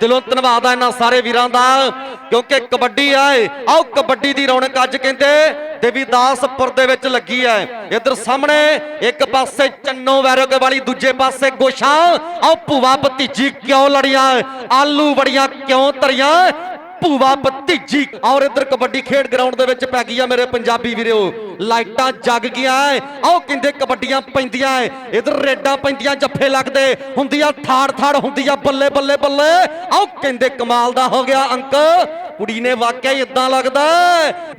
ਦਿਲੋਂ ਧੰਨਵਾਦ ਆ ਇਹਨਾਂ ਸਾਰੇ ਵੀਰਾਂ ਦਾ, ਕਿਉਂਕਿ ਕਬੱਡੀ ਆ ਆਓ ਕਬੱਡੀ ਦੀ ਰੌਣਕ ਅੱਜ ਕਹਿੰਦੇ ਦੇਵੀਦਾਸਪੁਰ ਦੇ ਵਿੱਚ ਲੱਗੀ ਹੈ। ਇੱਧਰ ਸਾਹਮਣੇ ਇੱਕ ਪਾਸੇ ਚੰਨੋ ਵੈਰੋਗ ਵਾਲੀ, ਦੂਜੇ ਪਾਸੇ ਗੋਸ਼ਾ। ਆਓ ਭੂਆ ਭਤੀਜੀ ਕਿਉਂ ਲੜੀਆਂ? ਆਲੂ ਬੜੀਆਂ ਕਿਉਂ ਤਰੀਆਂ? ਭੂਆ ਤੀਜੀ ਔਰ ਇੱਧਰ ਕਬੱਡੀ ਖੇਡ ਗਰਾਊਂਡ ਦੇ ਵਿੱਚ ਪੈ ਗਈ ਆ ਮੇਰੇ ਪੰਜਾਬੀ ਵੀਰੋ। ਲਾਈਟਾਂ ਜਗ ਗਈਆਂ ਐ, ਆਓ ਕਹਿੰਦੇ ਕਬੱਡੀਆਂ ਪੈਂਦੀਆਂ ਐ। ਇੱਧਰ ਰੇਡਾਂ ਪੈਂਦੀਆਂ, ਜੱਫੇ ਲੱਗਦੇ, ਹੁੰਦੀਆਂ ਥਾੜ ਥਾੜ ਹੁੰਦੀ ਹੁੰਦੀਆਂ ਬੱਲੇ ਬੱਲੇ ਬੱਲੇ। ਆਓ ਕਹਿੰਦੇ ਕਮਾਲ ਦਾ ਹੋ ਗਿਆ ਅੰਕ ਕੁੜੀ ਨੇ ਵਾਕਿਆ ਇਦਾਂ ਲੱਗਦਾ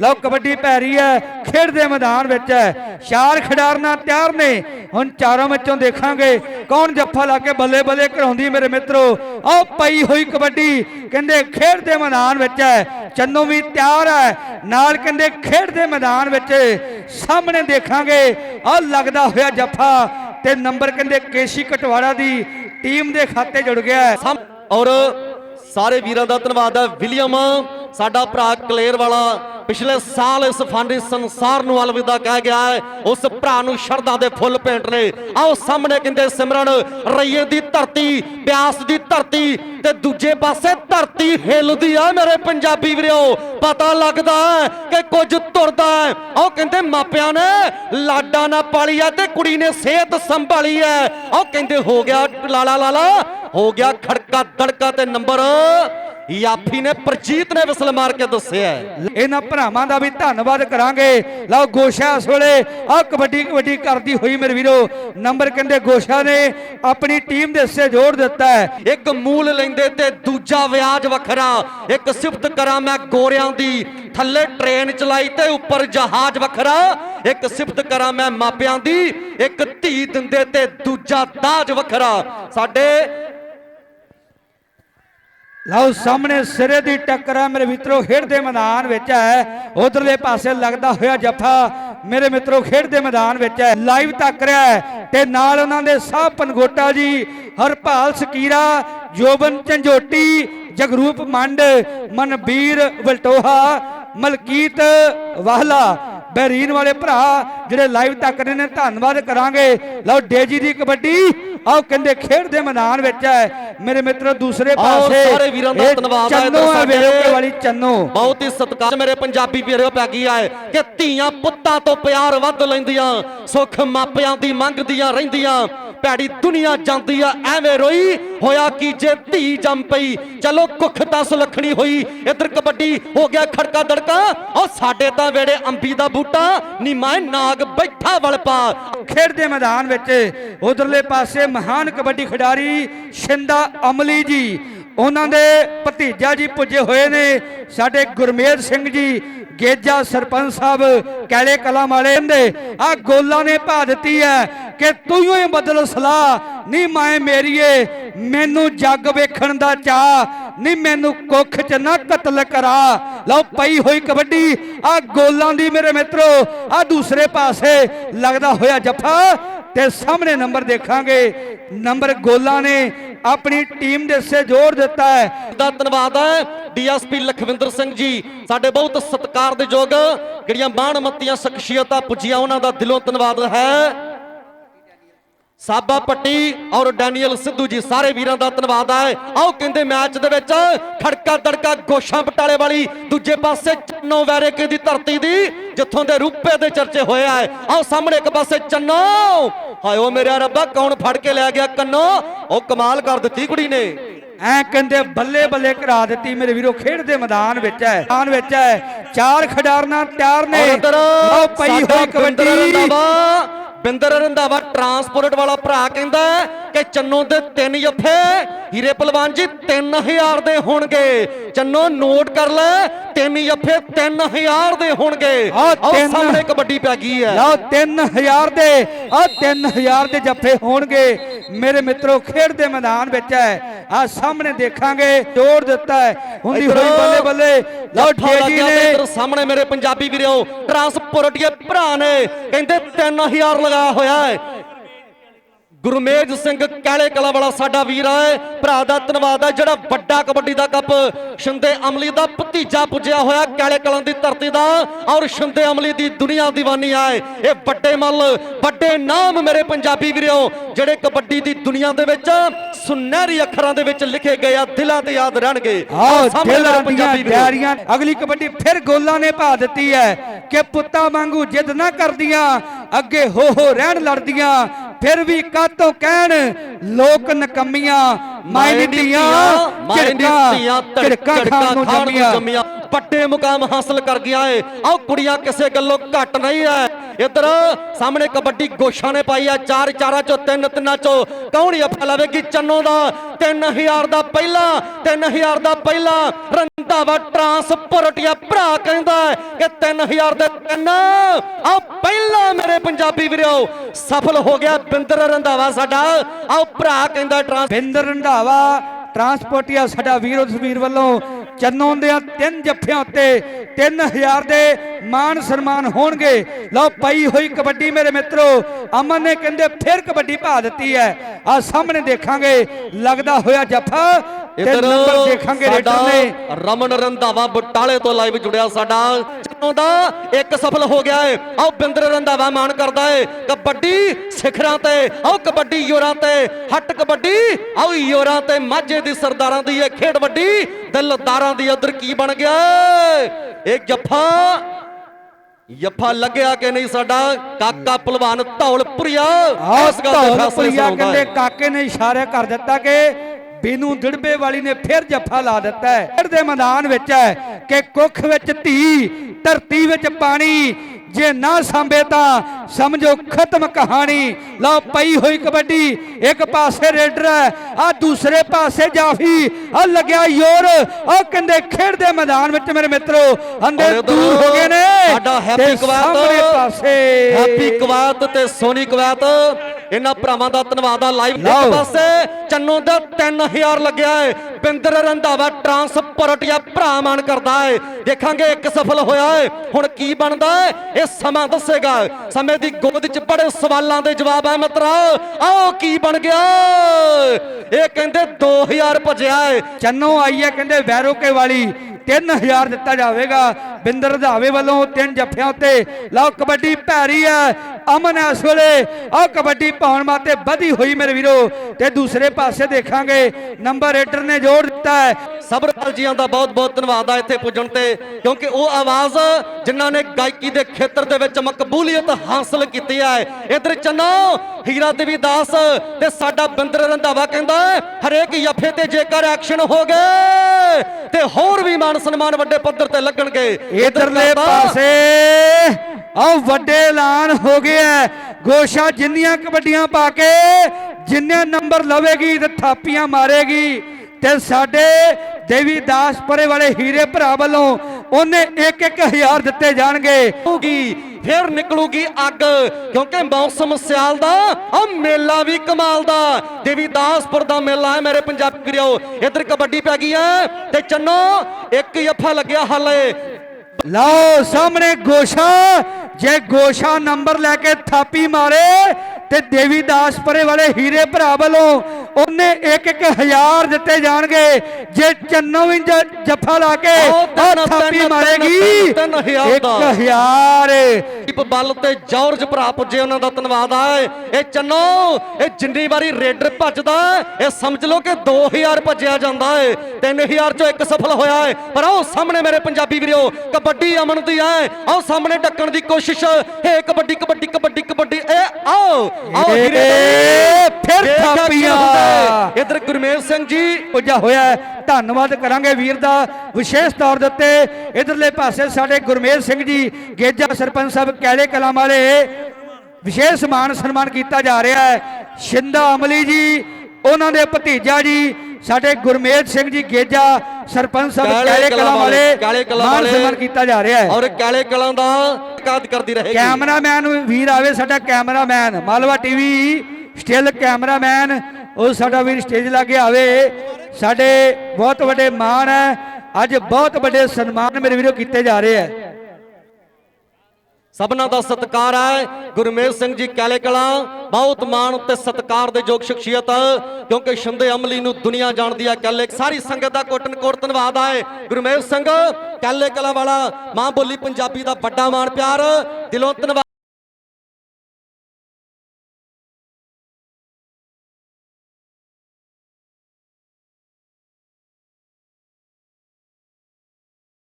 ਲਓ ਕਬੱਡੀ ਪੈ ਰਹੀ ਹੈ ਖੇਡ ਦੇ ਮੈਦਾਨ ਵਿੱਚ ਹੈ ਚਾਰ ਖਿਡਾਰਨਾ ਤਿਆਰ ਨੇ। ਹੁਣ ਚਾਰਾਂ ਵਿੱਚੋਂ ਦੇਖਾਂਗੇ ਕੌਣ ਜੱਫਾ ਲਾ ਕੇ ਬੱਲੇ ਬੱਲੇ ਕਰਾਉਂਦੀ ਮੇਰੇ ਮਿੱਤਰੋ। ਆਓ ਪਈ ਹੋਈ ਕਬੱਡੀ ਕਹਿੰਦੇ ਖੇਡ ਦੇ ਮੈਦਾਨ ਵਿੱਚ ਹੈ ਚੰਨੋ ਵੀ ਤਿਆਰ ਹੈ। ਨਾਲ ਕਹਿੰਦੇ ਖੇਡ ਦੇ ਮੈਦਾਨ ਵਿੱਚ ਸਾਹਮਣੇ ਦੇਖਾਂਗੇ। ਆਹ ਲੱਗਦਾ ਹੋਇਆ ਜੱਫਾ ਤੇ ਨੰਬਰ ਕਹਿੰਦੇ ਕੇਸ਼ੀ ਕਟਵਾੜਾ ਦੀ ਟੀਮ ਦੇ ਖਾਤੇ ਜੁੜ ਗਿਆ ਹੈ। ਔਰ ਸਾਰੇ ਵੀਰਾਂ ਦਾ ਧੰਨਵਾਦ ਹੈ। ਵਿਲੀਅਮ, ਸਾਡਾ ਭਰਾ ਕਲੇਰ ਵਾਲਾ ਪਿਛਲੇ ਸਾਲ ਇਸ ਫਾਨੀ ਸੰਸਾਰ ਨੂੰ ਅਲਵਿਦਾ ਕਹਿ ਗਿਆ ਹੈ, ਉਸ ਭਰਾ ਨੂੰ ਸ਼ਰਧਾ ਦੇ ਫੁੱਲ ਭੇਂਟ ਨੇ। ਆਓ ਸਾਹਮਣੇ ਕਹਿੰਦੇ ਸਿਮਰਨ, ਰਈਏ ਦੀ ਧਰਤੀ, ਪਿਆਸ ਦੀ ਧਰਤੀ ਤੇ ਦੂਜੇ ਪਾਸੇ ਧਰਤੀ ਹਿੱਲਦੀ ਆ ਮੇਰੇ ਪੰਜਾਬੀ ਵੀਰੋ। ਪਤਾ ਲੱਗਦਾ ਕਿ ਕੁਝ ਤੁਰਦਾ ਉਹ ਕਹਿੰਦੇ ਮਾਪਿਆਂ ਨੇ, ਲਾਡਾ ਨਾ ਪਾਲੀ ਆ ਤੇ ਕੁੜੀ ਨੇ ਸਿਹਤ ਸੰਭਾਲੀ ਹੈ। ਉਹ ਕਹਿੰਦੇ ਹੋ ਗਿਆ, ਲਾਲਾ ਲਾਲਾ, ਹੋ ਗਿਆ ਖੜਕਾ ਦੜਕਾ ਤੇ ਨੰਬਰ। ਯਾਫੀ ਨੇ ਪ੍ਰਜੀਤ ਨੇ ਵਿਸਲ ਮਾਰ ਕੇ ਦੱਸਿਆ ਇਹਨਾਂ ਭਰਾਵਾਂ ਦਾ ਵੀ ਧੰਨਵਾਦ ਕਰਾਂਗੇ। ਲਓ ਗੋਸ਼ਾ ਇਸ ਵੇਲੇ ਆ ਕਬੱਡੀ ਕਬੱਡੀ ਕਰਦੀ ਹੋਈ ਮੇਰੇ ਵੀਰੋ। ਨੰਬਰ ਕਹਿੰਦੇ ਗੋਸ਼ਾ ਨੇ ਆਪਣੀ ਟੀਮ ਦੇ ਹਿੱਸੇ ਜੋੜ ਦਿੱਤਾ ਹੈ। ਇੱਕ ਮੂਲ ਲੈਂਦੇ ਤੇ ਦੂਜਾ ਵਿਆਜ ਵੱਖਰਾ। ਇੱਕ ਸਿਫਤ ਕਰਾਂ ਮੈਂ ਗੋਰਿਆਂ ਦੀ। ਥੱਲੇ ਟ੍ਰੇਨ ਚਲਾਈ ਤੇ ਉੱਪਰ ਜਹਾਜ਼ ਵੱਖਰਾ। ਇੱਕ ਸਿਫਤ ਕਰਾਂ ਮੈਂ ਮਾਪਿਆਂ ਦੀ। ਇੱਕ ਧੀ ਦਿੰਦੇ ਤੇ ਦੂਜਾ ਦਾਜ ਵੱਖਰਾ। ਸਾਡੇ ਲਓ ਸਾਹਮਣੇ ਸਿਰੇ ਦੀ ਟੱਕਰ ਹੈ ਮੇਰੇ ਮਿੱਤਰੋ ਖੇਡ ਦੇ ਮੈਦਾਨ ਵਿੱਚ ਹੈ। ਉਧਰਲੇ ਪਾਸੇ ਲੱਗਦਾ ਹੋਇਆ ਜੱਫਾ, ਮੇਰੇ ਮਿੱਤਰੋ ਖੇਡ ਦੇ ਮੈਦਾਨ ਵਿੱਚ ਹੈ। ਲਾਈਵ ਤੱਕ ਰਿਹਾ ਹੈ ਤੇ ਨਾਲ ਉਹਨਾਂ ਦੇ ਸਾਹ ਪਨਗੋਟਾ ਜੀ, ਹਰਪਾਲ ਸਕੀਰਾ, ਜੋਬਨ ਝੰਜੋਟੀ, ਜਗਰੂਪ ਮੰਡ, ਮਨਬੀਰ ਵਲਟੋਹਾ, ਮਲਕੀਤ ਵਾਹਲਾ ਬਹਿਰੀਨ ਵਾਲੇ ਭਰਾ ਜਿਹੜੇ ਲਾਈਵ ਤੱਕ ਰਹੇ ਨੇ ਧੰਨਵਾਦ ਕਰਾਂਗੇ। ਲਓ ਡੇਜੀ ਦੀ ਕਬੱਡੀ ਆਓ ਕਹਿੰਦੇ ਖੇਡ ਦੇ ਮੈਦਾਨ ਵਿੱਚ ਹੈ। ਮੇਰੇ ਮਿੱਤਰੋ ਦੂਸਰੇ ਪਾਸੇ ਸਾਰੇ ਵੀਰਾਂ ਦਾ ਧੰਨਵਾਦ ਹੈ ਚੰਨੋ ਵੇਰੋਕੇ ਵਾਲੀ ਚੰਨੋ। ਬਹੁਤ ਹੀ ਸਤਿਕਾਰ ਮੇਰੇ ਪੰਜਾਬੀ ਵੀਰੋ ਪੈ ਗਈ ਹੈ ਕਿ ਧੀਆਂ ਪੁੱਤਾਂ ਤੋਂ ਪਿਆਰ ਵੱਧ ਲੈਂਦੀਆਂ ਸੁੱਖ ਮਾਪਿਆਂ ਦੀ ਮੰਗਦੀਆਂ ਰਹਿੰਦੀਆਂ। ਭੈੜੀ ਦੁਨੀਆ ਜਾਂਦੀ ਆ, ਐਵੇਂ ਰੋਈ ਹੋਇਆ ਕੀ ਜੇ ਧੀ ਜੰਮ ਪਈ। ਚਲੋ ਕੁੱਖ ਤਾਂ ਸੁਲੱਖਣੀ ਹੋਈ, ਇਧਰ ਕਬੱਡੀ ਹੋ ਗਿਆ ਖੜਕਾ ਦੜਕਾ। ਉਹ ਸਾਡੇ ਤਾਂ ਵੇੜੇ ਅੰਬੀ ਦਾ ਬੂਟਾ, ਨੀ ਨਾਗ ਬੈਠਾ ਵਲ ਖੇਡ ਦੇ ਮੈਦਾਨ ਵਿੱਚ ਉਧਰਲੇ ਪਾਸੇ ਮਹਾਨ ਕਬੱਡੀ ਖਿਡਾਰੀ ਸ਼ਿੰਦਾ ਅਮਲੀ ਜੀ, ਉਹਨਾਂ ਦੇ ਭਤੀਜਾ ਜੀ ਪੁੱਜੇ ਹੋਏ ਨੇ। ਸਾਡੇ ਗੁਰਮੇਲ ਸਿੰਘ ਜੀ, ਗੇਜਾ ਸਰਪੰਚ ਸਾਹਿਬ, ਕੈਲੇ ਕਲਾਂ ਵਾਲੇ ਕਹਿੰਦੇ ਆ ਗੋਲਾਂ ਨੇ ਭਾ ਦਿੱਤੀ ਹੈ। ਕਿ ਤੂੰ ਹੀ ਬਦਲ ਸਲਾਹ। ਨੀ ਮੈਂ ਮੇਰੀਏ, ਮੈਨੂੰ ਜੱਗ ਵੇਖਣ ਦਾ ਚਾਹ ਨੀ ਮੈਨੂੰ ਕੁੱਖ ਚ ਨਾ ਕਤਲ ਕਰਾ। ਲਓ ਪਈ ਹੋਈ ਕਬੱਡੀ, ਆ ਗੋਲਾਂ ਦੀ ਮੇਰੇ ਮਿੱਤਰੋ, ਆ ਦੂਸਰੇ ਪਾਸੇ ਲੱਗਦਾ ਹੋਇਆ ਜੱਫਾ। ਤੇ ਸਾਹਮਣੇ ਨੰਬਰ ਦੇਖਾਂਗੇ। ਨੰਬਰ ਗੋਲਾਂ ਨੇ ਆਪਣੀ ਟੀਮ ਦੇ ਹਿੱਸੇ ਜੋੜ ਦਿੱਤਾ ਹੈ। ਦਾ ਧੰਨਵਾਦ ਹੈ ਡੀਐਸਪੀ ਲਖਵਿੰਦਰ ਸਿੰਘ ਜੀ। ਸਾਡੇ ਬਹੁਤ ਸਤਿਕਾਰ ਦੇ ਯੋਗ, ਜਿਹੜੀਆਂ ਮਾਣਮੱਤੀਆਂ ਸ਼ਖਸੀਅਤਾਂ ਪੁੱਜੀਆਂ, ਉਹਨਾਂ ਦਾ ਦਿਲੋਂ ਧੰਨਵਾਦ ਹੈ। ਸਾਬਾ ਪੱਟੀ ਔਰ ਡੈਨੀਅਲ ਸਿੱਧੂ ਜੀ ਸਾਰੇ ਵੀਰਾਂ ਦਾ ਧੰਨਵਾਦ ਹੈ। ਆਓ ਕਹਿੰਦੇ ਮੈਚ ਦੇ ਵਿੱਚ ਖੜਕਾ ਦੜਕਾ ਗੋਸ਼ਾਂ ਬਟਾਲੇ ਵਾਲੀ ਦੂਜੇ ਪਾਸੇ ਚੰਨੋ ਵੈਰੇਕੇ ਦੀ ਧਰਤੀ ਦੀ ਜਿੱਥੋਂ ਦੇ ਰੂਪੇ ਦੇ ਚਰਚੇ ਹੋਇਆ ਹੈ ਆਓ ਸਾਹਮਣੇ ਇੱਕ ਪਾਸੇ ਚੰਨੋ। ਹਾਏ ਓ ਮੇਰੇ ਰੱਬਾ ਕੌਣ ਫੜ ਕੇ ਲੈ ਗਿਆ ਕੰਨੋ? ਉਹ ਕਮਾਲ ਕਰ ਦਿੱਤੀ ਕੁੜੀ ਨੇ। ਐ ਕਹਿੰਦੇ ਬੱਲੇ ਬੱਲੇ ਕਰਾ ਦਿੱਤੀ ਮੇਰੇ ਵੀਰੋ ਖੇਡ ਦੇ ਮੈਦਾਨ ਵਿੱਚ ਹੈ। ਮੈਦਾਨ ਵਿੱਚ ਹੈ। ਚਾਰ ਖਿਡਾਰਨਾ ਤਿਆਰ ਨੇ। ਲਓ ਪਈ ਹੋਈ ਕਬੱਡੀ। ਬਿੰਦਰ ਰੰਧਾਵਾ ਟਰਾਂਸਪੋਰਟ ਵਾਲਾ ਭਰਾ ਕਹਿੰਦਾ ਕਿ ਚੰਨੋ ਦੇ ਤਿੰਨ ਜੱਫੇ ਹੀਰੇ ਪਹਿਲਵਾਨ ਜੀ 3000 ਦੇ ਹੋਣਗੇ। ਚੰਨੋ ਨੋਟ ਕਰ ਲੈ ਤਿੰਨ ਜੱਫੇ 3000 ਦੇ ਹੋਣਗੇ। ਆਹ ਸਾਹਮਣੇ ਕਬੱਡੀ ਪੈ ਗਈ ਹੈ। ਲਓ 3000 ਦੇ ਆ 3000 ਦੇ ਜੱਫੇ ਹੋਣਗੇ। ਮੇਰੇ ਮਿੱਤਰੋ ਖੇਡ ਦੇ ਮੈਦਾਨ ਵਿੱਚ ਹੈ। ਆ ਸਾਹਮਣੇ ਦੇਖਾਂਗੇ ਜੋੜ ਦਿੱਤਾ ਹੈ। ਹੁੰਦੀ ਹੋਈ ਬੱਲੇ ਬੱਲੇ। ਲਓ ਤੇ ਨੇ। ਇੱਧਰ ਸਾਹਮਣੇ ਮੇਰੇ ਪੰਜਾਬੀ ਵੀਰੋ ਟਰਾਂਸਪੋਰਟ ਦੇ ਭਰਾ ਨੇ। ਕਹਿੰਦੇ 3000 ਲਗਾਇਆ ਹੋਇਆ ਹੈ। ਗੁਰਮੇਜ ਸਿੰਘ ਕਾਲੇ ਕਲਾ ਵਾਲਾ ਸਾਡਾ ਵੀਰ ਹੈ। ਭਰਾ ਦਾ ਧੰਨਵਾਦ ਹੈ। ਜਿਹੜਾ ਵੱਡਾ ਕਬੱਡੀ ਦਾ ਕੱਪ ਸ਼ਿੰਦੇ ਅਮਲੀ ਦਾ ਭਤੀਜਾ ਪੁੱਜਿਆ ਹੋਇਆ ਕਾਲੇ ਕਲਾਂ ਦੀ ਧਰਤੀ ਦਾ ਔਰ ਸ਼ਿੰਦੇ ਅਮਲੀ ਦੀ ਦੁਨੀਆ ਦੀਵਾਨੀ ਹੈ ਇਹ ਵੱਡੇ ਮੱਲ ਵੱਡੇ ਨਾਮ ਮੇਰੇ ਪੰਜਾਬੀ ਵੀਰੋ ਜਿਹੜੇ ਕਬੱਡੀ ਦੀ ਦੁਨੀਆ ਦੇ ਵਿੱਚ ਸੁਨਹਿਰੀ ਅੱਖਰਾਂ ਦੇ ਵਿੱਚ ਲਿਖੇ ਗਏ ਆ ਦਿਲਾਂ ਤੇ ਯਾਦ ਰਹਿਣਗੇ। ਦਿਲਾਂ ਅਗਲੀ ਕਬੱਡੀ ਫਿਰ ਗੋਲਾਂ ਨੇ ਭਾ ਦਿੱਤੀ ਹੈ ਕਿ ਪੁੱਤਾਂ ਵਾਂਗੂ ਜਿੱਦ ਨਾ ਕਰਦੀਆਂ ਅੱਗੇ ਹੋ ਹੋ ਰਹਿਣ ਲੜਦੀਆਂ ਫਿਰ ਵੀ ਕਾਤੋਂ ਕਹਿਣ? ਲੋਕ ਨਕਮੀਆਂ ਮਾਇਨੀ ਦੀਆਂ ਝਿੜਕਾਂ ਝਿੜਕਾਂ ਖਾਣ ਨੂੰ ਜੰਮੀਆਂ। ਵੱਡੇ ਮੁਕਾਮ ਹਾਸਲ ਕਰ ਗਿਆ ਏ। ਆਹ ਕੁੜੀਆਂ ਕਿਸੇ ਗੱਲੋਂ ਘੱਟ ਨਹੀਂ ਐ। ਇੱਧਰ ਸਾਹਮਣੇ ਕਬੱਡੀ ਗੋਸ਼ਾ ਨੇ ਪਾਈ ਆ, ਚਾਰ ਚਾਰਾਂ ਚੋਂ, ਤਿੰਨ ਤਿੰਨਾਂ ਚੋਂ। ਕੌਣ ਅਫਾ ਲਵੇਗੀ ਚੰਨੋ ਦਾ? 3000 ਦਾ ਪਹਿਲਾ 3000 ਦਾ ਪਹਿਲਾ। ਰੰਧਾਵਾ ਟਰਾਂਸਪੋਰਟਿਆ ਭਰਾ ਕਹਿੰਦਾ ਹੈ ਕਿ 3000 ਦੇ ਤਿੰਨ। ਆਹ ਪਹਿਲਾ ਮੇਰੇ ਪੰਜਾਬੀ ਵੀਰੋ। ਸਫਲ ਹੋ ਗਿਆ ਬਿੰਦਰ ਰੰਧਾਵਾ ਸਾਡਾ। ਆਹ ਭਰਾ ਕਹਿੰਦਾ ਟਰਾਂਸ ਬਿੰਦਰ ਰੰਧਾਵਾ ਟਰਾਂਸਪੋਰਟੀਆ ਸਾਡਾ ਵੀਰੋ ਜਸਵੀਰ ਵੱਲੋਂ ਚੰਨੋਂ ਦੇ ਤਿੰਨ ਜੱਫਿਆਂ ਉੱਤੇ 3000 ਦੇ ਮਾਨ ਸਨਮਾਨ ਹੋਣਗੇ। ਲਓ ਪਈ ਹੋਈ ਕਬੱਡੀ ਮੇਰੇ ਮਿੱਤਰੋ, ਅਮਨ ਨੇ ਕਹਿੰਦੇ ਫਿਰ ਕਬੱਡੀ ਭਾ ਦਿੱਤੀ ਹੈ। ਆ ਸਾਹਮਣੇ ਦੇਖਾਂਗੇ, ਲੱਗਦਾ ਹੋਇਆ ਜੱਫਾ ਇਧਰ ਨੰਬਰ ਦੇਖਾਂਗੇ ਰੇਡਰ ਨੇ। ਰਮਨ ਰੰਧਾਵਾ ਬਟਾਲੇ ਤੋਂ ਲਾਈਵ ਜੁੜਿਆ ਸਾਡਾ। ਚੰਨੋ ਦਾ ਇੱਕ ਸਫਲ ਹੋ ਗਿਆ ਹੈ ਆਓ ਬਿੰਦਰ ਰੰਧਾਵਾ ਮਾਣ ਕਰਦਾ ਹੈ ਕਬੱਡੀ ਸਿਖਰਾਂ ਤੇ ਆਓ ਕਬੱਡੀ ਯੋਰਾਂ ਤੇ। ਹੱਟ ਕਬੱਡੀ ਆਓ ਯੋਰਾਂ ਤੇ। ਮਾਝੇ ਦੀ ਸਰਦਾਰਾਂ ਦੀ ਇਹ ਖੇਡ ਵੱਡੀ। ਦਿਲਦਾਰਾਂ ਦੀ ਉਧਰ ਕੀ ਬਣ ਗਿਆ ਇਹ ਜੱਫਾ ਜੱਫਾ ਲੱਗਿਆ ਕਿ ਨਹੀਂ ਸਾਡਾ? ਕਾਕਾ ਪਹਿਲਵਾਨ ਧੌਲਪੁਰੀਆ। ਇਸ ਗੱਲ ਦੇ ਫੈਸਲੇ ਕਹਿੰਦੇ ਕਾਕੇ ਨੇ ਇਸ਼ਾਰਾ ਕਰ ਦਿੱਤਾ ਕਿ ਬੀਨੂ ਦਿੜਬੇ ਵਾਲੀ ਨੇ ਫਿਰ ਜੱਫਾ ਲਾ ਦਿੱਤਾ ਹੈ। ਖੇਡ ਦੇ ਮੈਦਾਨ ਵਿੱਚ ਹੈ ਕਿ ਕੁੱਖ ਵਿੱਚ ਧੀ ਧਰਤੀ ਵਿੱਚ ਪਾਣੀ ਜੇ ਨਾ ਸਾਂਭੇ ਤਾਂ ਸਮਝੋ ਖਤਮ ਕਹਾਣੀ। ਲਓ ਪਈ ਹੋਈ ਕਬੱਡੀ ਇੱਕ ਪਾਸੇ ਰੇਡਰ ਹੈ ਆ ਦੂਸਰੇ ਪਾਸੇ ਜਾਫੀ ਆ ਲੱਗਿਆ ਯੋਰ ਆ ਕਹਿੰਦੇ ਖੇਡ ਦੇ ਮੈਦਾਨ ਵਿੱਚ ਮੇਰੇ ਮਿੱਤਰੋ ਇੱਧਰ ਦੂਰ ਹੋ ਗਏ ਨੇ ਸਾਡਾ ਹੈਪੀ ਕਵਾਤ ਸਾਹਮਣੇ ਪਾਸੇ ਹੈਪੀ ਕਵਾਤ ਤੇ ਸੋਨੀ ਕਵਾਤ। ਇਹਨਾਂ ਭਰਾਵਾਂ ਦਾ ਧੰਨਵਾਦ ਆ ਲਾਈਵ। ਇੱਕ ਪਾਸੇ ਚੰਨੋ ਦਾ 3000 ਲੱਗਿਆ ਹੈ। ਬਿੰਦਰ ਰੰਧਾਵਾ ਟਰਾਂਸਪੋਰਟ ਜਾਂ ਭਰਾ ਮਾਨ ਕਰਦਾ ਹੈ। ਦੇਖਾਂਗੇ ਇੱਕ ਸਫਲ ਹੋਇਆ ਹੈ। ਹੁਣ ਕੀ ਬਣਦਾ ਹੈ? ਇਹ ਸਮਾਂ ਦੱਸੇਗਾ। ਸਮੇਂ ਦੀ ਗੋਦ 'ਚ ਬੜੇ ਸਵਾਲਾਂ ਦੇ ਜਵਾਬ ਆ ਮਿੱਤਰਾ। ਆਓ ਕੀ ਬਣ ਗਿਆ? ਇਹ ਕਹਿੰਦੇ 2000 ਭਜਿਆ ਹੈ। ਚੰਨੋ ਆਈ ਹੈ ਕਹਿੰਦੇ ਵੈਰੋਕੇ ਵਾਲੀ। 3000 ਦਿੱਤਾ ਜਾਵੇਗਾ। ਬਿੰਦਰ ਰਧਾਵੇ ਵੱਲੋਂ ਤਿੰਨ ਜੱਫਿਆਂ ਉੱਤੇ। ਲਓ, ਕਬੱਡੀ ਭੈਰੀ ਹੈ। ਅਮਨ ਇਸ ਵੇਲੇ ਆ ਕਬੱਡੀ ਪਾਉਣ ਮਾਤੇ ਵਧੀ ਹੋਈ ਮੇਰੇ ਵੀਰੋ। ਤੇ ਦੂਸਰੇ ਪਾਸੇ ਦੇਖਾਂਗੇ, ਨੰਬਰ ਰੇਡਰ ਨੇ ਜੋੜ ਦਿੱਤਾ ਹੈ। ਸਬਰਪਾਲ ਜੀਆਂ ਦਾ ਬਹੁਤ ਬਹੁਤ ਧੰਨਵਾਦ ਆ ਇੱਥੇ ਪੁੱਜਣ ਤੇ। ਕਿਉਂਕਿ ਉਹ ਆਵਾਜ਼ ਜਿਨ੍ਹਾਂ ਨੇ ਗਾਇਕੀ ਦੇ ਖੇਤਰ ਦੇ ਵਿੱਚ ਮਕਬੂਲੀਅਤ ਹਾਸਲ ਕੀਤੀ ਹੈ ਇਧਰ ਚੰਨੋ, ਹੀਰਾ ਦੇਵੀ ਦਾਸ ਤੇ ਸਾਡਾ ਬਿੰਦਰ ਰੰਧਾਵਾ ਕਹਿੰਦਾ ਹਰੇਕ ਯਫੇ ਤੇ ਜੇਕਰ ਐਕਸ਼ਨ ਹੋ ਗਏ, ਤੇ ਹੋਰ ਵੀ ਮਾਨ ਸਨਮਾਨ ਵੱਡੇ ਪੱਧਰ ਤੇ ਲੱਗਣਗੇ। ਇਧਰਲੇ ਪਾਸੇ ਆ ਵੱਡੇ ਐਲਾਨ ਹੋ ਗਿਆ ਗੋਸ਼ਾ ਜਿੰਨੀਆਂ ਕਬੱਡੀਆਂ ਪਾ ਕੇ ਜਿੰਨੇ ਨੰਬਰ ਲਵੇਗੀ ਤੇ ਥਾਪੀਆਂ ਮਾਰੇਗੀ ਤੇ ਸਾਡੇ ਦੇਵੀ ਦਾਸਪੁਰੇ ਵਾਲੇ ਹੀਰੇ ਭਰਾ ਵੱਲੋਂ ਉਹਨੇ ਇੱਕ ਇੱਕ ਹਜ਼ਾਰ ਦਿੱਤੇ ਜਾਣਗੇ। ਹੋਊਗੀ। ਫਿਰ ਨਿਕਲੂਗੀ ਅੱਗ, ਕਿਉਂਕਿ ਮੌਸਮ ਸਿਆਲ ਦਾ, ਆ ਮੇਲਾ ਵੀ ਕਮਾਲ ਦਾ। ਦੇਵੀ ਦਾਸਪੁਰ ਦਾ ਮੇਲਾ ਹੈ ਮੇਰੇ ਪੰਜਾਬੀ ਵੀਰੋ ਇੱਧਰ ਕਬੱਡੀ ਪੈ ਗਈ ਹੈ ਤੇ ਚੰਨੋ, ਇੱਕ ਜੱਫਾ ਲੱਗਿਆ ਹਾਲੇ। ਲਓ ਸਾਹਮਣੇ ਗੋਸ਼ਾ ਜੇ ਗੋਸ਼ਾ ਨੰਬਰ ਲੈ ਕੇ ਥਾਪੀ ਮਾਰੇ ਤੇ ਦੇਵੀ ਦਾਸਪੁਰੇ ਵਾਲੇ ਹੀਰੇ ਭਰਾ ਵੱਲੋਂ ਉਹਨੇ ਇੱਕ ਇੱਕ ਹਜ਼ਾਰ ਦਿੱਤੇ ਜਾਣਗੇ। ਜੇ ਚੰਨੋ ਵੀ ਜ- ਜੱਫਾ ਲਾ ਕੇ ਉਹ ਥਾਪੀ ਮਾਰੇਗੀ। ਤਿੰਨ, ਤਿੰਨ ਹਜ਼ਾਰ ਇੱਕ ਦਾ। ਹਜ਼ਾਰ। ਦੀਪ ਬੱਲ ਤੇ ਜੌਰਜ ਭਰਾ ਪੁੱਜੇ ਉਹਨਾਂ ਦਾ ਧੰਨਵਾਦ ਆ। ਇਹ ਚੰਨੋ ਇਹ ਜਿੰਨੀ ਵਾਰੀ ਰੇਡਰ ਭੱਜਦਾ ਇਹ ਸਮਝ ਲਓ ਕਿ 2000 ਭੱਜਿਆ ਜਾਂਦਾ ਹੈ। 3000 ਚੋਂ ਇੱਕ ਸਫਲ ਹੋਇਆ ਹੈ। ਪਰ ਆਓ ਸਾਹਮਣੇ ਮੇਰੇ ਪੰਜਾਬੀ ਵੀਰੋ ਕਬੱਡੀ ਅਮਨ ਦੀ ਹੈ। ਆਓ ਸਾਹਮਣੇ ਡੱਕਣ ਦੀ ਕੋਸ਼ਿਸ਼ ਹੈ ਕਬੱਡੀ ਕਬੱਡੀ ਕਬੱਡੀ ਕਬੱਡੀ ਇਹ ਆਓ ਆਓ ਏ, ਵੀਰੇ। ਫਿਰ ਥਾਪੀਆਂ। ਇਧਰ ਗੁਰਮੇਲ ਸਿੰਘ ਜੀ ਪੁੱਜਾ ਹੋਇਆ ਧੰਨਵਾਦ ਕਰਾਂਗੇ ਵੀਰ ਦਾ ਵਿਸ਼ੇਸ਼ ਤੌਰ ਦੇ ਉੱਤੇ। ਇਧਰਲੇ ਪਾਸੇ ਸਾਡੇ ਗੁਰਮੇਲ ਸਿੰਘ ਜੀ ਗੇਜਾ ਸਰਪੰਚ ਸਾਹਿਬ ਕੈਲੇ ਕਲਾਂ ਵਾਲੇ। ਵਿਸ਼ੇਸ਼ ਮਾਨ ਸਨਮਾਨ ਕੀਤਾ ਜਾ ਰਿਹਾ ਹੈ। ਸ਼ਿੰਦਾ ਅਮਲੀ ਜੀ ਉਹਨਾਂ ਦੇ ਭਤੀਜਾ ਜੀ ਸਾਡੇ ਗੁਰਮੇਲ ਸਿੰਘ ਜੀ ਗੇਜਾ ਸਰਪੰਚ ਸਾਹਿਬ ਕਾਲੇ ਕੈਲੇ ਵਾਲੇ ਮਾਨ ਸਨਮਾਨ ਕੀਤਾ ਜਾ ਰਿਹਾ ਹੈ। ਔਰ ਕਾਲੇ ਕਲਾਂ ਦਾ ਕਾਦ ਕਰਦੀ ਰਹੇਗੀ? ਕੈਮਰਾਮੈਨ ਵੀਰ ਆਵੇ ਸਾਡਾ cameraman Malwa TV still cameraman ਉਹ ਸਾਡਾ ਵੀਰ ਸਟੇਜ ਲਾਗੇ ਆਵੇ। ਸਾਡੇ ਬਹੁਤ ਵੱਡੇ ਮਾਣ ਹੈ। ਅੱਜ ਬਹੁਤ ਵੱਡੇ ਸਨਮਾਨ ਮੇਰੇ ਵੀਰੋ ਕੀਤੇ ਜਾ ਰਹੇ ਹੈ। ਸਭਨਾਂ ਦਾ ਸਤਿਕਾਰ ਹੈ। ਗੁਰਮੇਲ ਸਿੰਘ ਜੀ ਕੈਲੇ ਕਲਾਂ ਬਹੁਤ ਮਾਣ ਤੇ ਸਤਿਕਾਰ ਦੇ ਯੋਗ ਸ਼ਖਸੀਅਤ, ਕਿਉਂਕਿ ਸ਼ਿੰਦੇ ਅਮਲੀ ਨੂੰ ਦੁਨੀਆ ਜਾਣਦੀ ਹੈ ਕੈਲੇ ਸਾਰੀ ਸੰਗਤ ਦਾ ਕੋਟਨ ਕੋਟ ਧੰਨਵਾਦ ਹੈ। ਗੁਰਮੇਲ ਸਿੰਘ ਕੈਲੇ ਕਲਾਂ ਵਾਲਾ, ਮਾਂ ਬੋਲੀ ਪੰਜਾਬੀ ਦਾ ਵੱਡਾ ਮਾਣ ਪਿਆਰ। ਦਿਲੋਂ ਧੰਨਵਾਦ।